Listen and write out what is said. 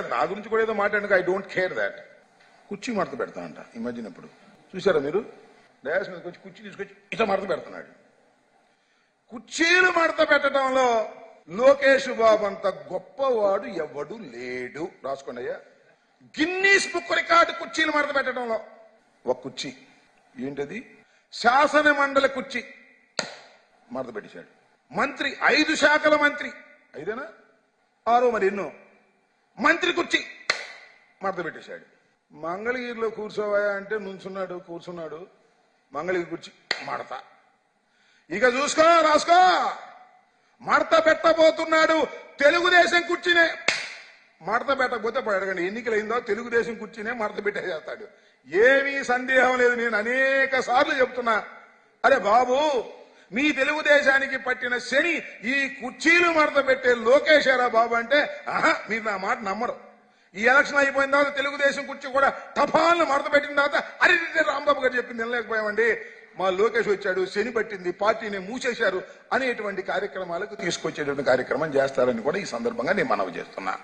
కాదు నా గురించి కూడా ఏదో మాట్లాడక ఐ డోంట్ కేర్ దాట్ కుర్చీ మడత పెడతానంట ఈ మధ్యన ఇప్పుడు చూసారా మీరు? డయాస్ మీదకి వచ్చి కుర్చీ తీసుకొచ్చి ఇట్లా మడత పెడుతున్నాడు. కుర్చీలు మడత పెట్టడంలో లోకేష్ బాబు అంత గొప్పవాడు ఎవడు లేడు. రాసుకోండి అయ్యా. గిన్నీస్ బుక్ రికార్డు కుర్చీలు మడత పెట్టడంలో. ఒక కుర్చీ. ఏంటది? శాసన మండలి కుర్చీ. మడత పెట్టేశాడు. మంత్రి ఐదు శాఖల మంత్రి. ఐదేనా? ఆరో మరి ఎన్నో? మంత్రి కుర్చీ. మడత పెట్టేశాడు. మంగళగిరిలో కూర్చోవా అంటే నుంచున్నాడు కూర్చున్నాడు. మంగళగిరి కుర్చీ మడత. ఇక చూసుకో రాసుకో. మడత పెట్టబోతున్నాడు తెలుగుదేశం కుర్చీనే. మడత పెట్టకపోతే అడగండి ఎన్నికలైందో తెలుగుదేశం కుర్చీనే మడత పెట్టేసేస్తాడు. ఏమీ సందేహం లేదు నేను అనేక సార్లు చెప్తున్నా. అరే బాబు మీ తెలుగుదేశానికి పట్టిన శని ఈ కుర్చీలు మడత పెట్టే లోకేశారా బాబు అంటే ఆహా మీరు నా మాట నమ్మరు. ఈ ఎలక్షన్ అయిపోయిన తర్వాత తెలుగుదేశం కుర్చీ కూడా టపాలను మడత పెట్టిన తర్వాత అరే రాంబాబు గారు చెప్పింది వినలేకపోయామండి. మా లోకేష్ వచ్చాడు శని పట్టింది పార్టీని మూసేశారు అనేటువంటి కార్యక్రమాలకు తీసుకొచ్చేటువంటి కార్యక్రమం చేస్తారని కూడా ఈ సందర్భంగా నేను మనవి చేస్తున్నా.